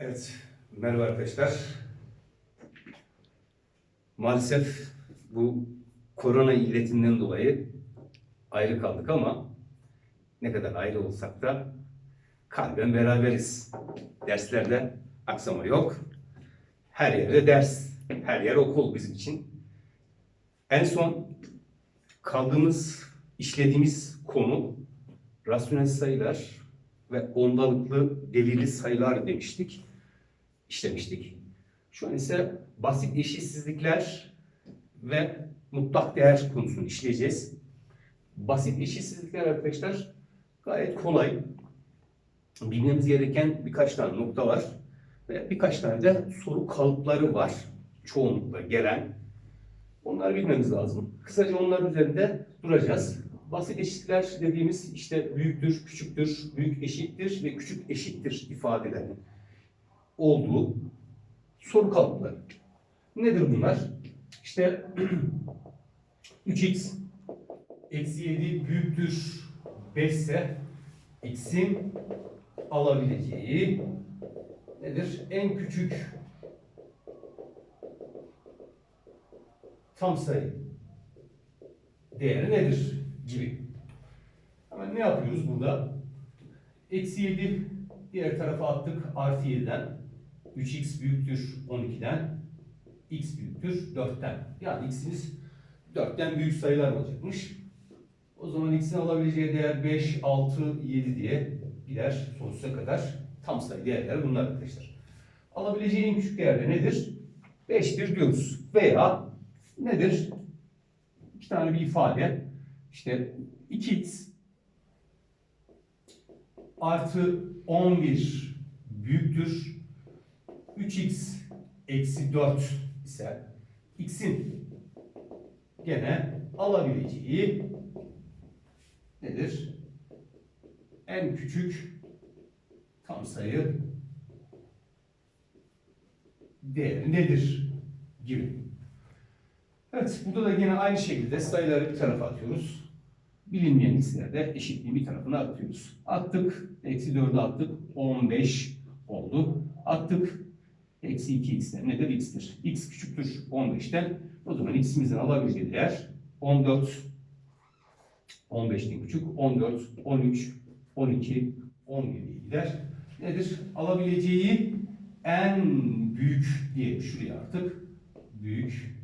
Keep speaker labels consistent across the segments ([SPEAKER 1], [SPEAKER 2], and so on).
[SPEAKER 1] Evet, merhaba arkadaşlar. Maalesef bu korona illetinden dolayı ayrı kaldık ama ne kadar ayrı olsak da kalben beraberiz. Derslerde aksama yok. Her yerde ders, her yer okul bizim için. En son kaldığımız, işlediğimiz konu rasyonel sayılar ve ondalıklı delili sayılar demiştik, işlemiştik. Şu an ise basit eşitsizlikler ve mutlak değer konusunu işleyeceğiz. Basit eşitsizlikler arkadaşlar gayet kolay. Bilmemiz gereken birkaç tane nokta var ve birkaç tane de soru kalıpları var çoğunlukla gelen. Onları bilmemiz lazım. Kısaca onların üzerinde duracağız. Basit eşitler dediğimiz işte büyüktür, küçüktür, büyük eşittir ve küçük eşittir ifadelerinin olduğu soru kalıpları. Nedir bunlar? İşte 3x eksi 7 büyüktür 5 ise x'in alabileceği nedir? En küçük tam sayı değeri nedir gibi. Hemen ne yapıyoruz burada? Eksi 7 diğer tarafa attık artı 7'den. 3x büyüktür 12'den. x büyüktür 4'ten. Yani x'imiz 4'ten büyük sayılar olacakmış. O zaman x'in alabileceği değer 5, 6, 7 diye gider sonsuza kadar. Tam sayı değerler bunlar arkadaşlar. Alabileceği en küçük değer de nedir? 5'tir diyoruz. Veya nedir? İki tane bir ifade. İşte 2x artı 11 büyüktür 3x eksi 4 ise x'in gene alabileceği nedir? En küçük tam sayı değeri nedir? gibi. Evet, burada da yine aynı şekilde sayıları bir tarafa atıyoruz. Bilinmeyen x'leri de eşitliğin bir tarafına atıyoruz. Attık, eksi 4'ü attık, 15 oldu. Attık, eksi 2x'ler nedir? x'tir. x küçüktür 15'ten. O zaman x'imizin alabileceği değer 14, 15'ten küçük, 14, 13, 12, 17'ye gider. Nedir? Alabileceği en büyük diye şuraya artık büyük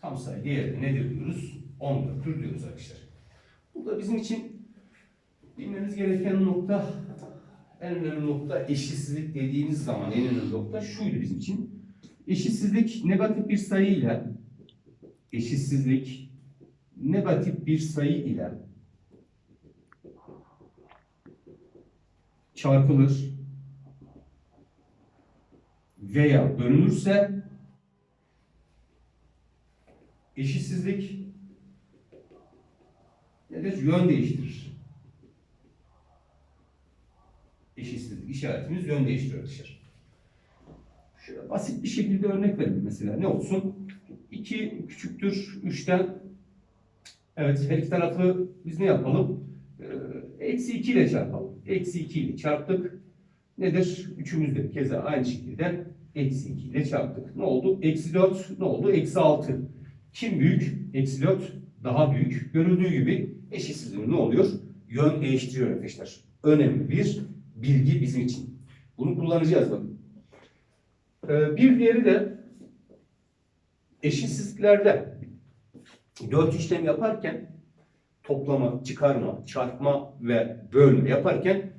[SPEAKER 1] tam sayı değeri nedir diyoruz? 14'tür diyoruz arkadaşlar. Burada bizim için bilmemiz gereken nokta en önemli nokta eşitsizlik dediğimiz zaman en önemli nokta şuydu bizim için. Eşitsizlik negatif bir sayı ile eşitsizlik negatif bir sayı ile çarpılır veya bölünürse eşitsizlik nedir? Yön değiştirir. Eşitsizlik işaretimiz yön değiştiriyor arkadaşlar. Şöyle basit bir şekilde örnek verelim mesela. Ne olsun? 2 küçüktür 3'ten. Evet her iki tarafı biz ne yapalım? Ee, Eksi 2 ile çarpalım. Eksi 2 ile çarptık. Nedir? Üçümüz de keza aynı şekilde eksi 2 ile çarptık. Ne oldu? Eksi 4 ne oldu? Eksi 6. Kim büyük? Eksi 4 daha büyük. Görüldüğü gibi eşitsizliğin ne oluyor? Yön değiştiriyor arkadaşlar. Önemli bir bilgi bizim için. Bunu kullanacağız bakın. Ee, bir diğeri de eşitsizliklerde dört işlem yaparken toplama, çıkarma, çarpma ve bölme yaparken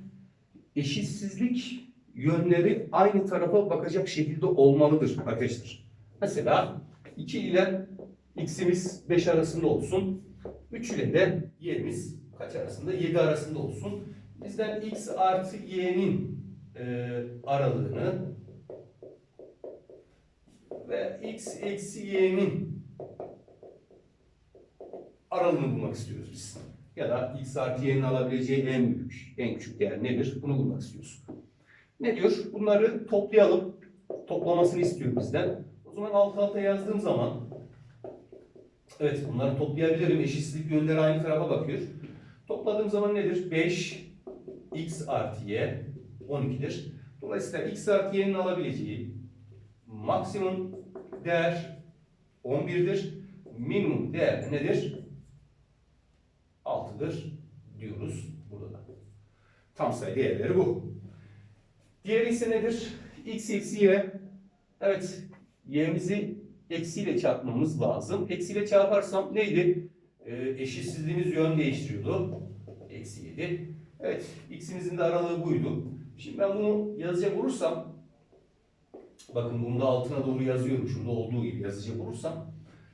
[SPEAKER 1] eşitsizlik yönleri aynı tarafa bakacak şekilde olmalıdır arkadaşlar. Mesela 2 ile x'imiz 5 arasında olsun. 3 ile de y'miz kaç arasında? 7 arasında olsun. Bizden x artı y'nin e, aralığını ve x eksi y'nin aralığını bulmak istiyoruz biz. Ya da x artı y'nin alabileceği en büyük, en küçük değer nedir? Bunu bulmak istiyoruz. Ne diyor? Bunları toplayalım. Toplamasını istiyor bizden. O zaman alt alta yazdığım zaman evet bunları toplayabilirim. Eşitsizlik yönleri aynı tarafa bakıyor. Topladığım zaman nedir? 5 x artı y 12'dir. Dolayısıyla x artı y'nin alabileceği maksimum değer 11'dir. Minimum değer de nedir? 6'dır diyoruz burada da. Tam sayı değerleri bu. Diğeri ise nedir? x eksi y. Evet, y'mizi eksiyle çarpmamız lazım. Eksiyle çarparsam neydi? Ee, eşitsizliğimiz yön değiştiriyordu. Eksi 7. Evet, x'imizin de aralığı buydu. Şimdi ben bunu yazacak olursam, bakın bunu da altına doğru yazıyorum. Şurada olduğu gibi yazacak olursam,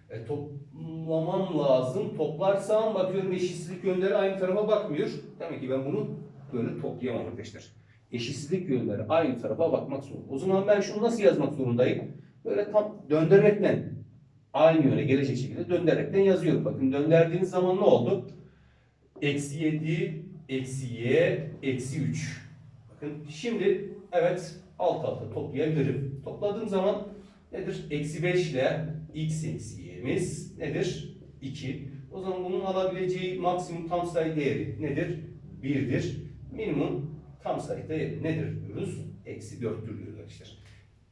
[SPEAKER 1] e, toplamam lazım. Toplarsam bakıyorum eşitsizlik yönleri aynı tarafa bakmıyor. Demek ki ben bunu böyle toplayamam arkadaşlar. Eşitsizlik yönleri aynı tarafa bakmak zorunda. O zaman ben şunu nasıl yazmak zorundayım? Böyle tam döndürerekten aynı yöne gelecek şekilde döndürerekten yazıyorum. Bakın döndürdüğiniz zaman ne oldu? Eksi 7, eksi y, eksi 3. Bakın şimdi evet alt alta toplayabilirim. Topladığım zaman nedir? Eksi 5 ile x eksi y'miz nedir? 2. O zaman bunun alabileceği maksimum tam sayı değeri nedir? 1'dir. Minimum tam sayı değeri nedir diyoruz? Eksi 4'tür diyoruz arkadaşlar.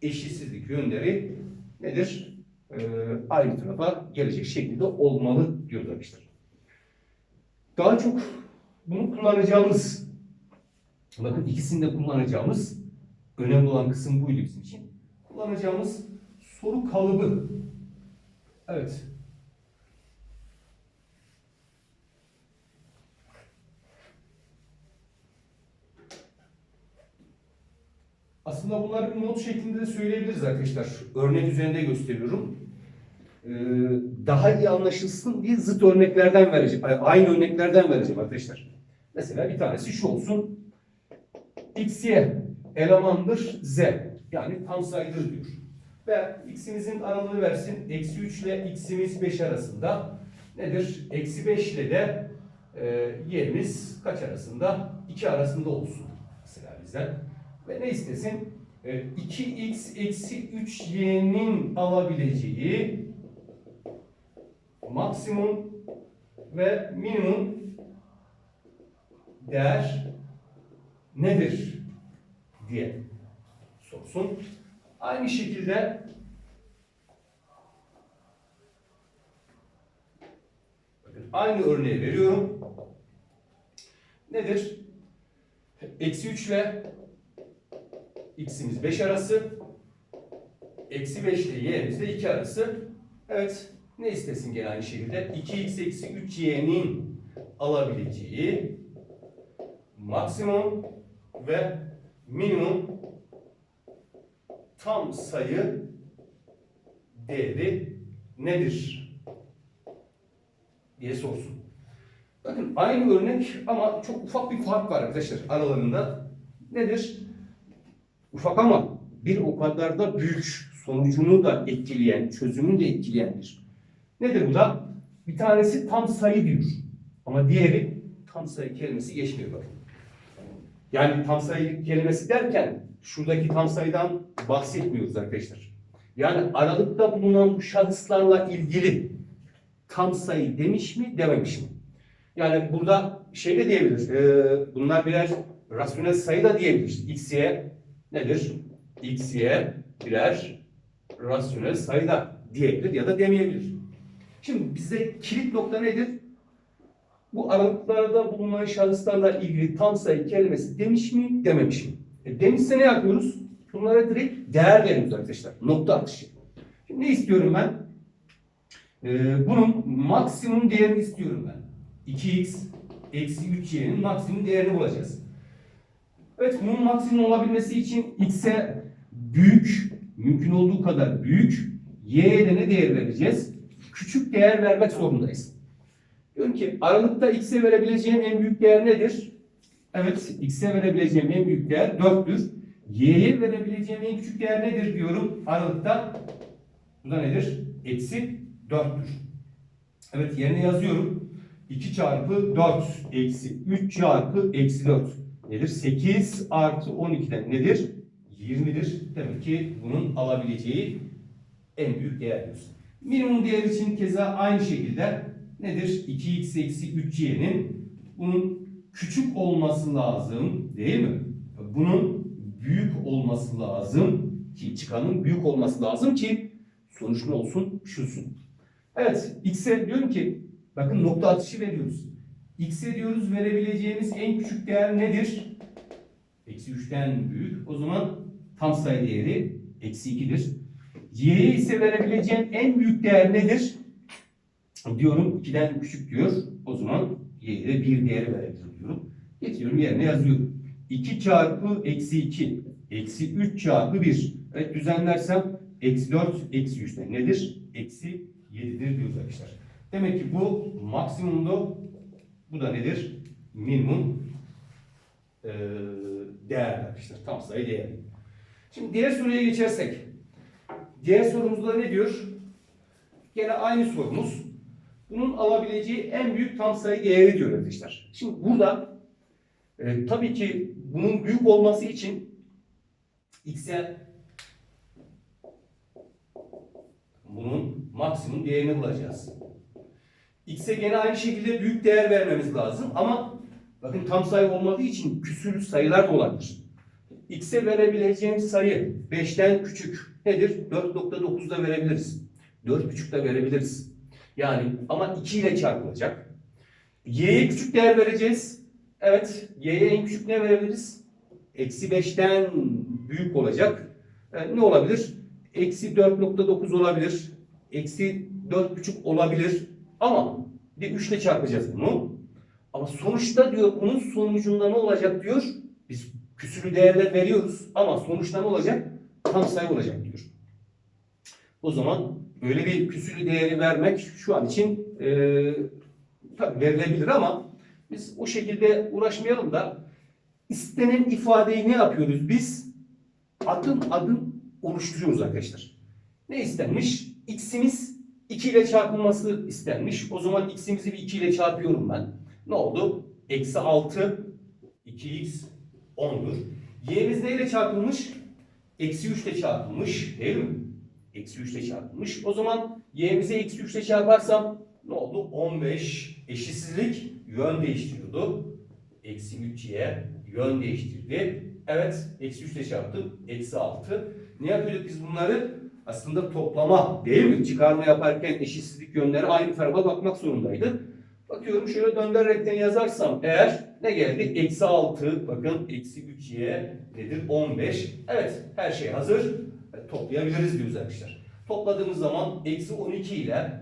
[SPEAKER 1] Eşitsizlik yönleri nedir? Ee, aynı tarafa gelecek şekilde olmalı diyoruz arkadaşlar. Daha çok bunu kullanacağımız, bakın ikisini de kullanacağımız önemli olan kısım buydu bizim için. Kullanacağımız soru kalıbı. Evet. Aslında bunları not şeklinde de söyleyebiliriz arkadaşlar. Örnek üzerinde gösteriyorum. Ee, daha iyi anlaşılsın diye zıt örneklerden vereceğim. Aynı örneklerden vereceğim arkadaşlar. Mesela bir tanesi şu olsun. X, Y elemandır Z. Yani tam sayıdır diyor. Ve x'imizin aralığını versin. Eksi 3 ile x'imiz 5 arasında. Nedir? Eksi 5 ile de e, y'miz kaç arasında? 2 arasında olsun. Mesela bizden. Ve ne istesin? E, 2x eksi 3y'nin alabileceği maksimum ve minimum değer nedir diye sorsun. Aynı şekilde bakın aynı örneği veriyorum. Nedir? Eksi 3 ile x'imiz 5 arası. Eksi 5 ile y'miz de 2 arası. Evet. Ne istesin gene aynı şekilde? 2x eksi 3y'nin alabileceği maksimum ve minimum tam sayı değeri nedir? diye sorsun. Bakın aynı örnek ama çok ufak bir fark var arkadaşlar aralarında. Nedir? Ufak ama bir o kadar da büyük sonucunu da etkileyen, çözümünü de etkileyendir. Nedir bu da? Bir tanesi tam sayı diyor. Ama diğeri tam sayı kelimesi geçmiyor bakın. Yani tam sayı kelimesi derken şuradaki tam sayıdan bahsetmiyoruz arkadaşlar. Yani aralıkta bulunan bu şahıslarla ilgili tam sayı demiş mi dememiş mi? Yani burada şey de diyebilir. E, bunlar birer rasyonel sayı da diyebilir. X, nedir? X, birer rasyonel sayı da diyebilir ya da demeyebilir. Şimdi bizde kilit nokta nedir? Bu aralıklarda bulunan şahıslarla ilgili tam sayı kelimesi demiş mi, dememiş mi? E demişse ne yapıyoruz? Bunlara direkt değer veriyoruz arkadaşlar. Nokta atışı. Şimdi ne istiyorum ben? Ee, bunun maksimum değerini istiyorum ben. 2x eksi 3y'nin maksimum değerini bulacağız. Evet bunun maksimum olabilmesi için x'e büyük, mümkün olduğu kadar büyük, y'ye de ne değer vereceğiz? Küçük değer vermek zorundayız. Diyorum ki aralıkta x'e verebileceğim en büyük değer nedir? Evet x'e verebileceğim en büyük değer 4'tür. Y'ye verebileceğim en küçük değer nedir diyorum aralıkta. Bu da nedir? Eksi 4'tür. Evet yerine yazıyorum. 2 çarpı 4 eksi 3 çarpı eksi 4 nedir? 8 artı 12'den nedir? 20'dir. Demek ki bunun alabileceği en büyük değer diyoruz. Minimum değer için keza aynı şekilde nedir? 2x eksi 3y'nin bunun küçük olması lazım değil mi? Bunun büyük olması lazım ki çıkanın büyük olması lazım ki sonuç ne olsun? Şusun. Evet, x'e diyorum ki bakın nokta atışı veriyoruz. x'e diyoruz verebileceğimiz en küçük değer nedir? Eksi 3'ten büyük. O zaman tam sayı değeri eksi 2'dir. Y'ye ise verebileceğim en büyük değer nedir? Diyorum 2'den küçük diyor. O zaman y'ye de 1 değeri verebilirim diyorum. Getiriyorum yerine yazıyorum. 2 çarpı eksi 2. Eksi 3 çarpı 1. Evet düzenlersem eksi 4 eksi 3'ten nedir? Eksi 7'dir diyoruz arkadaşlar. Demek ki bu maksimumda bu da nedir? Minimum eee değer arkadaşlar. Tam sayı değeri. Şimdi diğer soruya geçersek. Diğer sorumuzda ne diyor? Gene aynı sorumuz. Bunun alabileceği en büyük tam sayı değeri diyor arkadaşlar. Şimdi burada e, tabii ki bunun büyük olması için x'e bunun maksimum değerini bulacağız. X'e gene aynı şekilde büyük değer vermemiz lazım ama bakın tam sayı olmadığı için küsürlü sayılar da olabilir. X'e verebileceğim sayı 5'ten küçük nedir? 4.9'da verebiliriz. 4.5'da verebiliriz. Yani ama 2 ile çarpılacak. Y'ye küçük değer vereceğiz. Evet, Y'ye en küçük ne verebiliriz? Eksi 5'ten büyük olacak. E, ne olabilir? Eksi 4.9 olabilir. Eksi 4.5 olabilir. Ama bir de 3 ile çarpacağız bunu. Ama sonuçta diyor bunun sonucunda ne olacak diyor. Biz küsürlü değerler veriyoruz ama sonuçta ne olacak? Tam sayı olacak diyor. O zaman böyle bir küsürlü değeri vermek şu an için e, tabii verilebilir ama biz o şekilde uğraşmayalım da istenen ifadeyi ne yapıyoruz biz? Adım adım oluşturuyoruz arkadaşlar. Ne istenmiş? X'imiz 2 ile çarpılması istenmiş. O zaman x'imizi bir 2 ile çarpıyorum ben. Ne oldu? Eksi 6 2x 10'dur. Y'miz neyle çarpılmış? Eksi 3 ile çarpılmış değil mi? Eksi 3 ile çarpılmış. O zaman y'mize eksi 3 ile çarparsam ne oldu? 15 eşitsizlik yön değiştiriyordu. Eksi 3y yön değiştirdi. Evet, eksi 3 ile çarptım. Eksi 6. Ne yapıyorduk biz bunları? Aslında toplama değil mi? Çıkarma yaparken eşitsizlik yönleri aynı tarafa bakmak zorundaydı. Bakıyorum şöyle döndürerekten yazarsam eğer ne geldi? Eksi 6 bakın eksi 3y nedir? 15. Evet her şey hazır. E, Toplayabiliriz diyoruz arkadaşlar. Topladığımız zaman eksi 12 ile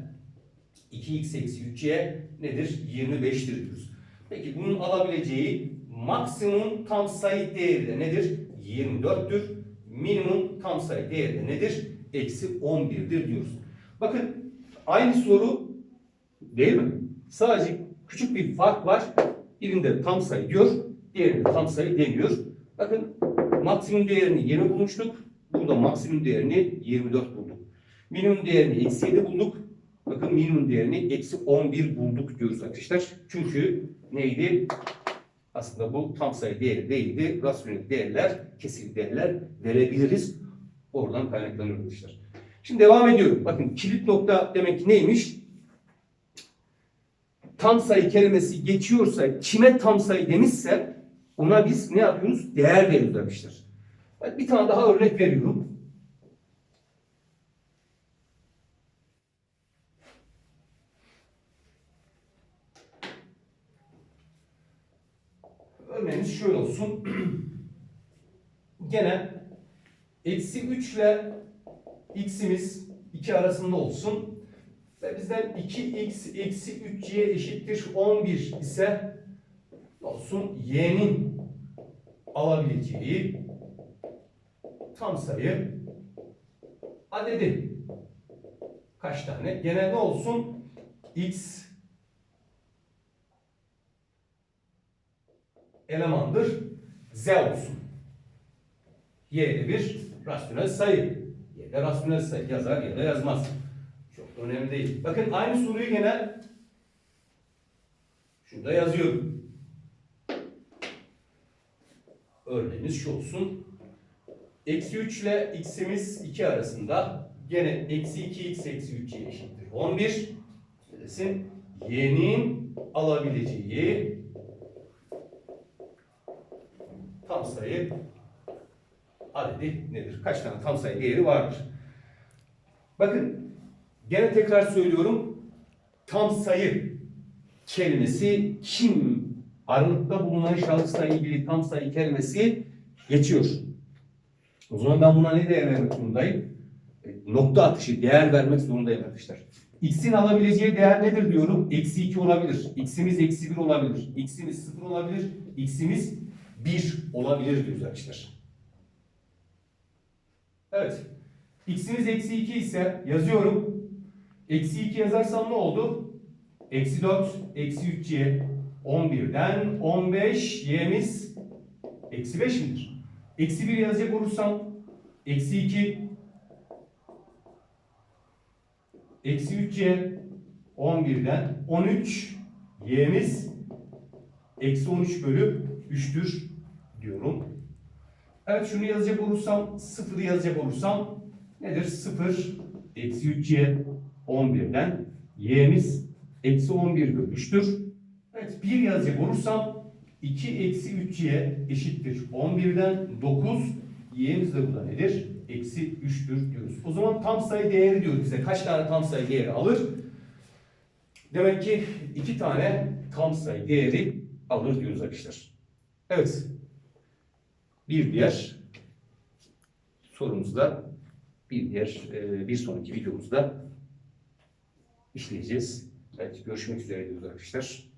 [SPEAKER 1] 2x eksi 3y nedir? 25'tir diyoruz. Peki bunun alabileceği maksimum tam sayı değeri de nedir? 24'tür. Minimum tam sayı değeri de nedir? Eksi 11'dir diyoruz. Bakın aynı soru değil mi? Sadece küçük bir fark var. Birinde tam sayı diyor, diğerinde tam sayı demiyor. Bakın maksimum değerini 20 bulmuştuk. Burada maksimum değerini 24 bulduk. Minimum değerini eksi 7 bulduk. Bakın minimum değerini eksi 11 bulduk diyoruz arkadaşlar. Çünkü neydi? Aslında bu tam sayı değeri değildi. Rasyonel değerler, kesir değerler verebiliriz. Oradan kaynaklanıyor arkadaşlar. Şimdi devam ediyorum. Bakın kilit nokta demek ki neymiş? tam sayı kelimesi geçiyorsa, kime tam sayı demişse ona biz ne yapıyoruz? Değer veriyoruz arkadaşlar. Ben bir tane daha örnek veriyorum. Örneğimiz şöyle olsun. Gene eksi 3 ile x'imiz 2 arasında olsun. Ve bizden 2x eksi 3y eşittir 11 ise olsun y'nin alabileceği tam sayı adedi. Kaç tane? Gene ne olsun? x elemandır. z olsun. y de bir rasyonel sayı. y de rasyonel sayı yazar ya da yazmaz. Çok da önemli değil. Bakın aynı soruyu gene şurada yazıyorum. Örneğimiz şu olsun. Eksi 3 ile x'imiz 2 arasında gene eksi 2x eksi 3y eşittir. 11 desin y'nin alabileceği tam sayı adedi nedir? Kaç tane tam sayı değeri vardır? Bakın gene tekrar söylüyorum. Tam sayı kelimesi kim aralıkta bulunan şahısla ilgili tam sayı kelimesi geçiyor. O zaman ben buna ne değer vermek zorundayım? E, Nokta atışı, değer vermek zorundayım arkadaşlar. X'in alabileceği değer nedir diyorum? Eksi 2 olabilir. X'imiz eksi 1 olabilir. X'imiz 0 olabilir. X'imiz 1 olabilir diyoruz arkadaşlar. Evet. X'imiz eksi 2 ise yazıyorum. Eksi 2 yazarsam ne oldu? Eksi 4, eksi 3y 11'den 15 y'miz eksi 5 midir? Eksi 1 yazacak olursam eksi 2 eksi 3y 11'den 13 y'miz eksi 13 bölü 3'tür diyorum. Evet şunu yazacak olursam 0'ı yazacak olursam nedir? 0 eksi 3y 11'den y'miz eksi 11 bölü 3'tür. Evet 1 yazacak olursam 2 eksi 3y eşittir 11'den 9 y'miz de burada nedir? Eksi 3'tür diyoruz. O zaman tam sayı değeri diyor bize. Kaç tane tam sayı değeri alır? Demek ki iki tane tam sayı değeri alır diyoruz arkadaşlar. Evet. Bir diğer sorumuzda bir diğer e, bir sonraki videomuzda işleyeceğiz. Evet görüşmek üzere diyoruz arkadaşlar.